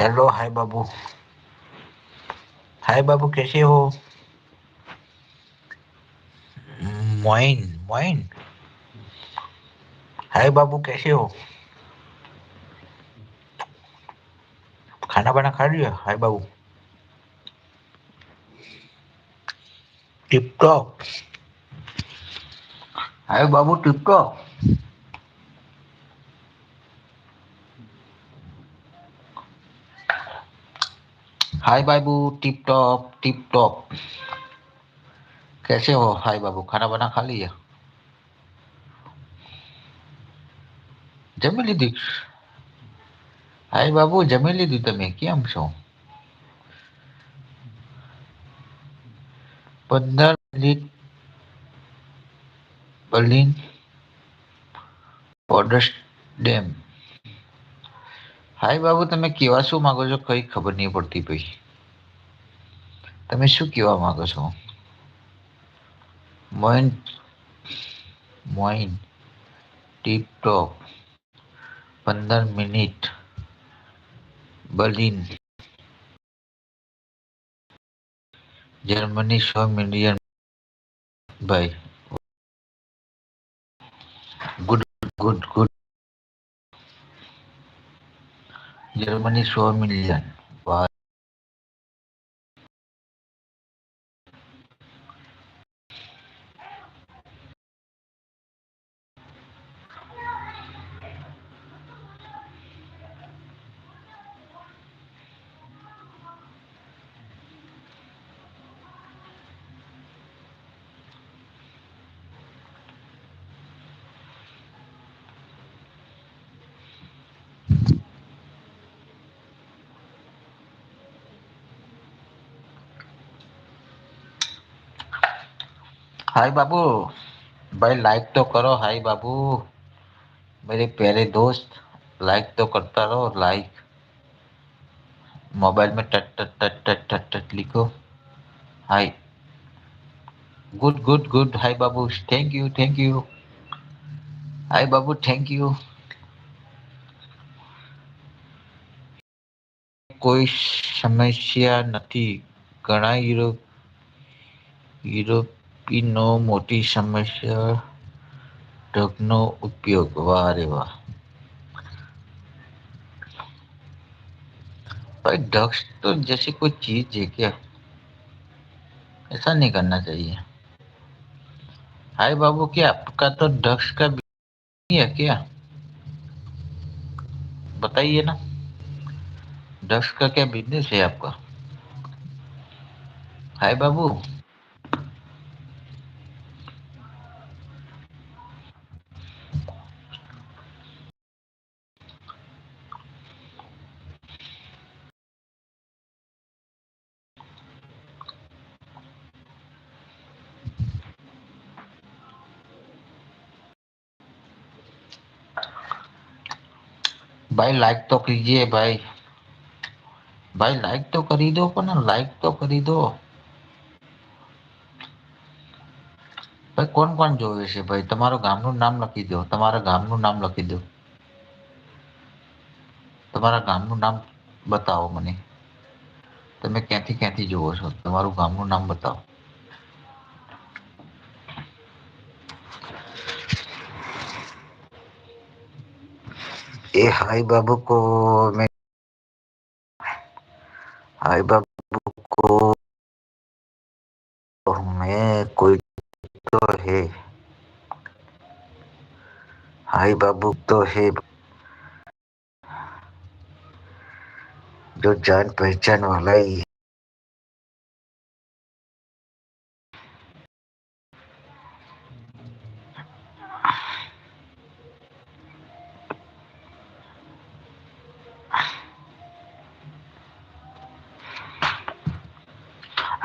Hello hi बाबू हाय बाबू कैसे हो? मोइन मोइन हाय बाबू कैसे हो? खाना वाना खा लिया? हाय बाबू टिप टॉप हाय बाबू टिप टॉप हाय बाबू टिप टॉप टिप टॉप कैसे हो हाय बाबू खाना वाना खा लिया જમી લીધી હાય બાબુ જમી લીધું તમે કેમ છો પંદર મિનિટ બર્લિન પોડસ ડેમ હાય બાબુ તમે કેવા શું માંગો છો કઈ ખબર નહીં પડતી ભાઈ તમે શું કહેવા માંગો છો મોઇન મોઇન ટીપટોપ પંદર મિનિટ બર્લિન જર્મની સો મિલિયન ભાઈ good good good Germany ni suami. Hi बाबू भाई लाइक तो करो हाय बाबू मेरे प्यारे दोस्त लाइक तो करता रहो लाइक मोबाइल में टट टट टट टट टट टट लिखो hi good good good hi Babu thank you thank you hi Babu thank you કોઈ સમસ્યા નથી ઘણા યુરોપ યુરોપીનો મોટી સમસ્યા ઢગનો ઉપયોગ વાહ રે વાહ भाई ड्रग्स तो जैसी कोई चीज है क्या ऐसा नहीं करना चाहिए हाय बाबू क्या आपका तो ड्रग्स का नहीं है क्या बताइए ना ड्रग्स का क्या बिजनेस है आपका हाय बाबू भाई लाइक तो कीजिए भाई ભાઈ લાઈક તો કરી દો પણ લાઈક તો કરી દો ભાઈ કોણ કોણ જોવે છે ભાઈ તમારું ગામનું નામ લખી દો તમારા ગામનું નામ લખી દો તમારા ગામનું નામ બતાવો મને તમે ક્યાંથી ક્યાંથી જોવો છો તમારું ગામનું નામ બતાવો ए हाय बाबू को, मैं हाय बाबू को, मैं कोई तो है। हाय बाबू तो है। जो जान पहचान वाला ही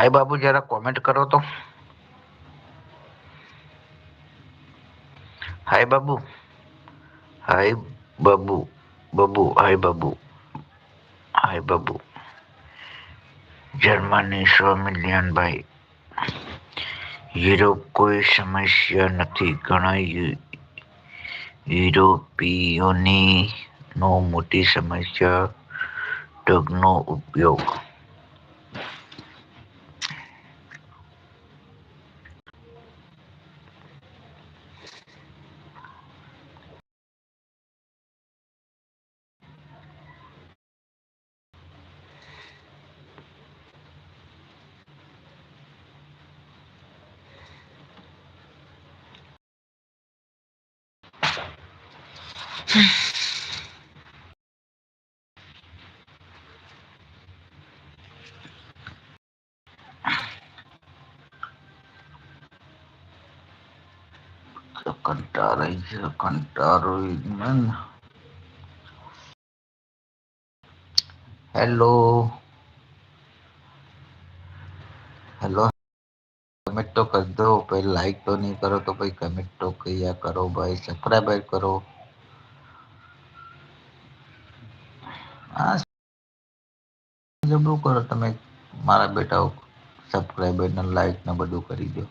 भाई बाबू जरा कमेंट करो तो हाय बाबू हाय बाबू बाबू हाय बाबू हाय बाबू जर्मनी सौ मिलियन भाई यूरोप कोई समस्या नहीं घना यूरोपीयों ने नो मोटी समस्या टकनो उपयोग हेलो हेलो कमेंट तो कर दो भाई लाइक तो नहीं करो तो भाई कमेंट तो किया करो भाई सब्सक्राइब करो। હા જબરું કરો તમે મારા બેટાઓ. સબસ્ક્રાઈબર ને લાઈક ને બધું કરી દો.